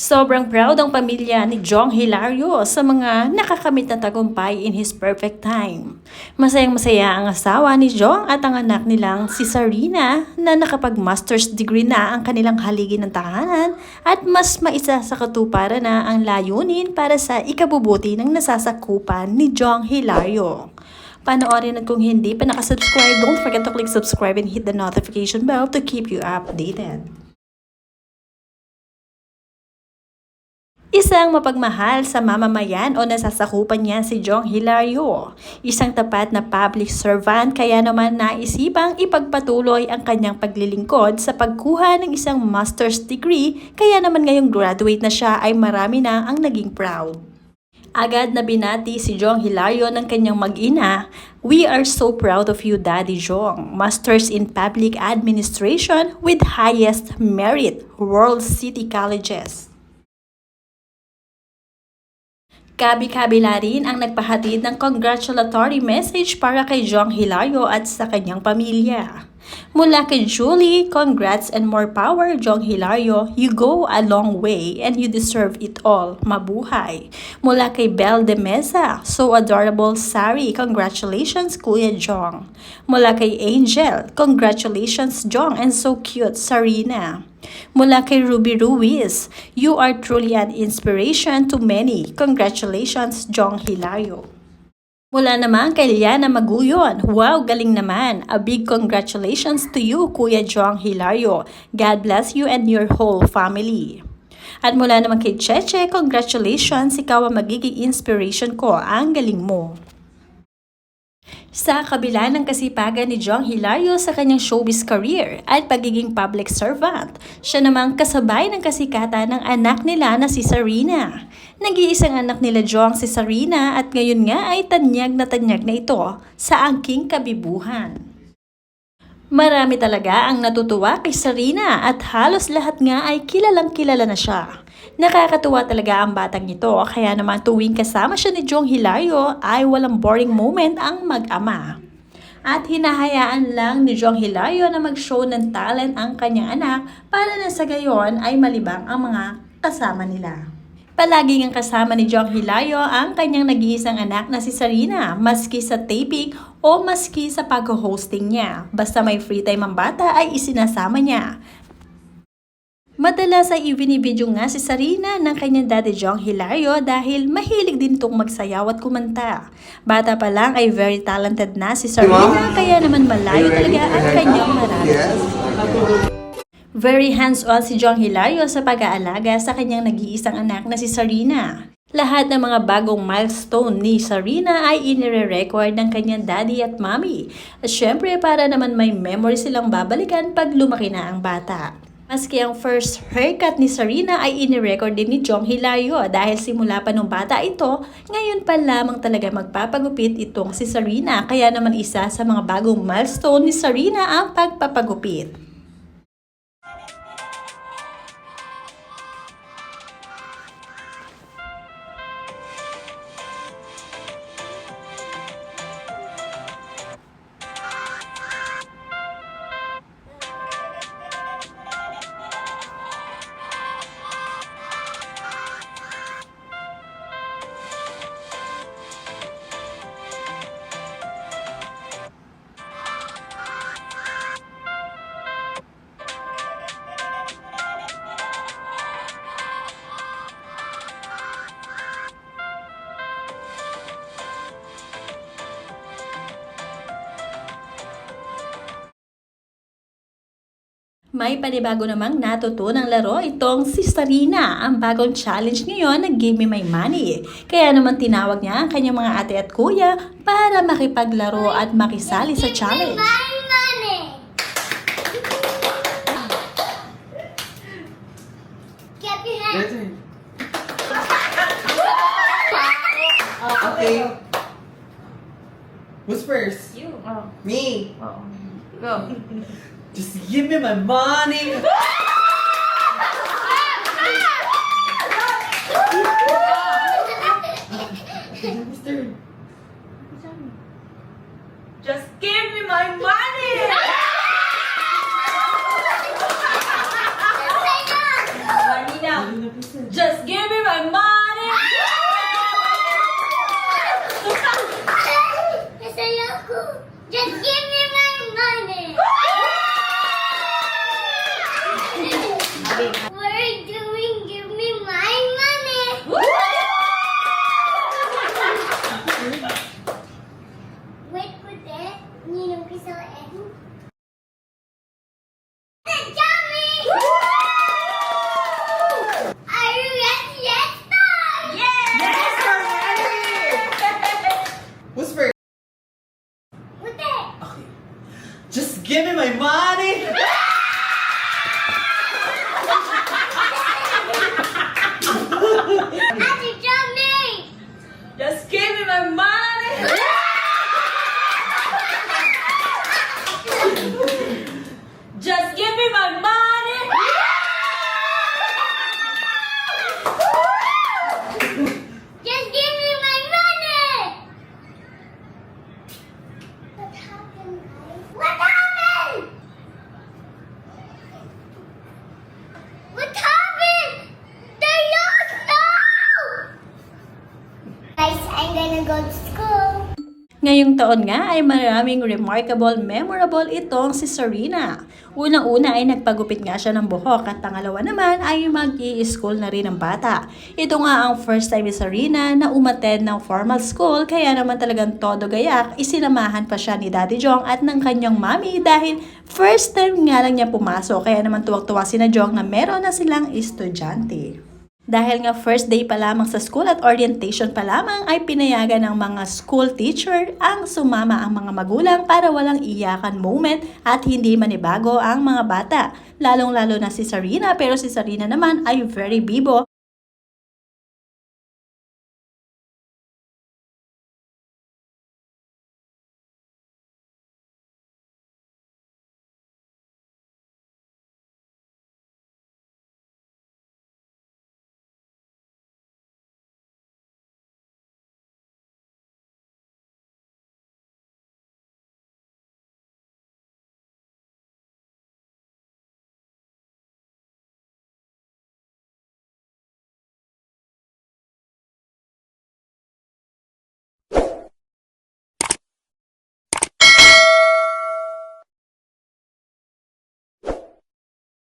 Sobrang proud ang pamilya ni Jong Hilario sa mga nakakamit na tagumpay in his perfect time. Masayang masaya ang asawa ni Jong at ang anak nilang si Sarina na nakapag-master's degree na ang kanilang haligi ng tahanan at mas maisa sa katuparan na ang layunin para sa ikabubuti ng nasasakupan ni Jong Hilario. Panoorin at kung hindi pa nakasubscribe, don't forget to click subscribe and hit the notification bell to keep you updated. Isang mapagmahal sa mamamayan o nasasakupan niya si Jong Hilario. Isang tapat na public servant kaya naman naisipang ipagpatuloy ang kanyang paglilingkod sa pagkuha ng isang master's degree kaya naman ngayong graduate na siya ay marami na ang naging proud. Agad na binati si Jong Hilario ng kanyang mag-ina, We are so proud of you, Daddy Jong. Masters in Public Administration with highest merit, World City Colleges. Kabi-kabila rin ang nagpahatid ng congratulatory message para kay Jong Hilario at sa kanyang pamilya. Mula kay Julie, congrats and more power, Jong Hilario. You go a long way and you deserve it all. Mabuhay. Mula kay Belle de Mesa, so adorable Sari. Congratulations, Kuya Jong. Mula kay Angel, congratulations, Jong, and so cute, Sarina. Mula kay Ruby Ruiz, you are truly an inspiration to many. Congratulations, Jong Hilario. Mula naman kay Liana Maguyon, wow, galing naman. A big congratulations to you, Kuya Jong Hilario. God bless you and your whole family. At mula naman kay Cheche, congratulations, ikaw ang magiging inspiration ko. Ang galing mo. Sa kabila ng kasipagan ni Jong Hilario sa kanyang showbiz career at pagiging public servant, siya namang kasabay ng kasikatan ng anak nila na si Sarina. Nag-iisang anak nila Jong si Sarina at ngayon nga ay tanyag na tanyag na ito sa angking kabibuhan. Marami talaga ang natutuwa kay Sarina at halos lahat nga ay kilalang kilala na siya. Nakakatuwa talaga ang batang ito kaya naman tuwing kasama siya ni Jong Hilario ay walang boring moment ang mag-ama. At hinahayaan lang ni Jong Hilario na mag-show ng talent ang kanyang anak para na sa gayon ay malibang ang mga kasama nila. Palagi ngang kasama ni Jong Hilario ang kanyang nag-iisang anak na si Sarina, maski sa taping o maski sa pag-hosting niya. Basta may free time ang bata ay isinasama niya. Madalas ay ibinibidyo nga si Sarina ng kanyang daddy Jong Hilario dahil mahilig din itong magsayaw at kumanta. Bata pa lang ay very talented na si Sarina kaya naman malayo talaga ang kanyang mararating. Very hands-on si Jong Hilario sa pag-aalaga sa kanyang nag-iisang anak na si Sarina. Lahat ng mga bagong milestone ni Sarina ay inire-record ng kanyang daddy at mommy. At syempre para naman may memory silang babalikan pag lumaki na ang bata. Maski ang first haircut ni Sarina ay inirecord din ni Jong Hilario dahil simula pa nung bata ito, ngayon pa lamang talaga magpapagupit itong si Sarina kaya naman isa sa mga bagong milestone ni Sarina ang pagpapagupit. May panibago namang natutunang laro itong si Sarina. Ang bagong challenge ngayon na Give Me My Money. Kaya naman tinawag niya ang kanyang mga ate at kuya para makipaglaro at makisali sa challenge. Okay. Who's first? You. Oh. Me. Oh. Go. Just give me my money. Ah, Mister. Just give me my money! Ah. What happened? They lost now! Guys, I'm gonna go to school. Ngayong taon nga ay maraming remarkable, memorable itong si Serena. Unang-una ay nagpagupit nga siya ng buhok at pangalawa naman ay mag school na rin ang bata. Ito nga ang first time ni Serena na umattend ng formal school kaya naman talagang todo gayak isinamahan pa siya ni Daddy Jong at ng kanyang mami dahil first time nga lang niya pumasok kaya naman tuwag-tuwa si na Jong na meron na silang estudyante. Dahil nga first day pa lamang sa school at orientation pa lamang ay pinayagan ng mga school teacher ang sumama ang mga magulang para walang iyakan moment at hindi manibago ang mga bata. Lalong-lalo na si Sarina pero si Sarina naman ay very bibo